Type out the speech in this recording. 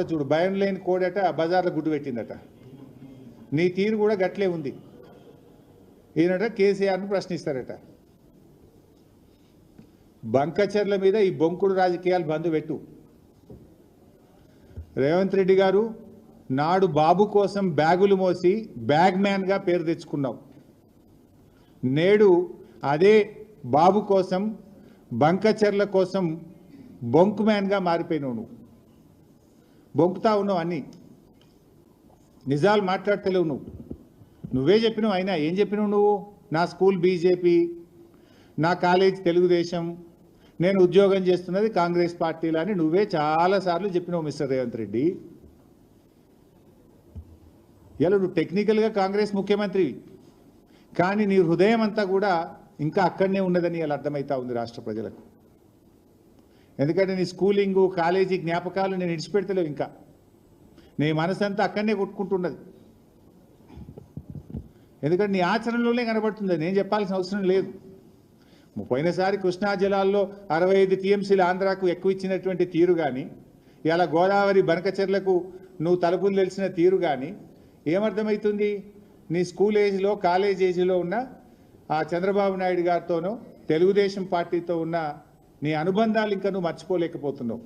చూడు భయం లేని కోడట బజార్లో గుడ్డు పెట్టిందట. నీ తీరు కూడా గట్లే ఉంది. ఈయనట కేసీఆర్ను ప్రశ్నిస్తారట. బంకచర్ల మీద ఈ బొంకుడు రాజకీయాలు బంధు పెట్టు. రేవంత్ రెడ్డి గారు నాడు బాబు కోసం బ్యాగులు మోసి బ్యాగ్ మ్యాన్గా పేరు తెచ్చుకున్నావు. నేడు అదే బాబు కోసం బంకచర్ల కోసం బొంకు మ్యాన్గా మారిపోయినావు నువ్వు. బొంకుతా ఉన్నావు అన్నీ. నిజాలు మాట్లాడతలేవు నువ్వు. నువ్వే చెప్పినావు అయినా ఏం చెప్పినావు నువ్వు? నా స్కూల్ బీజేపీ నా కాలేజ్ తెలుగుదేశం నేను ఉద్యోగం చేస్తున్నది కాంగ్రెస్ పార్టీలో అని నువ్వే చాలాసార్లు చెప్పినావు మిస్టర్ రేవంత్ రెడ్డి. ఇలా నువ్వు టెక్నికల్గా కాంగ్రెస్ ముఖ్యమంత్రి. కానీ నీ హృదయం అంతా కూడా ఇంకా అక్కడనే ఉన్నదని ఇలా అర్థమవుతా ఉంది రాష్ట్ర ప్రజలకు. ఎందుకంటే నీ స్కూలింగు కాలేజీ జ్ఞాపకాలు నేను ఇడిచిపెడతలేవు ఇంకా. నీ మనసంతా అక్కడనే కొట్టుకుంటున్నది. ఎందుకంటే నీ ఆచరణలోనే కనబడుతుంది. నేను చెప్పాల్సిన అవసరం లేదు. పోయినసారి కృష్ణా జలాల్లో అరవై ఐదు టీఎంసీలు ఆంధ్రాకు ఎక్కువ ఇచ్చినటువంటి తీరు కానీ ఇలా గోదావరి బనకచెర్లకు నువ్వు తలుపులు తెలిసిన తీరు కానీ ఏమర్థమవుతుంది నీ స్కూల్ ఏజ్లో కాలేజ్ ఏజ్లో ఉన్న ఆ చంద్రబాబు నాయుడు గారితోనూ తెలుగుదేశం పార్టీతో ఉన్న నీ అనుబంధాలు ఇంకా నువ్వు మర్చిపోలేకపోతున్నావు.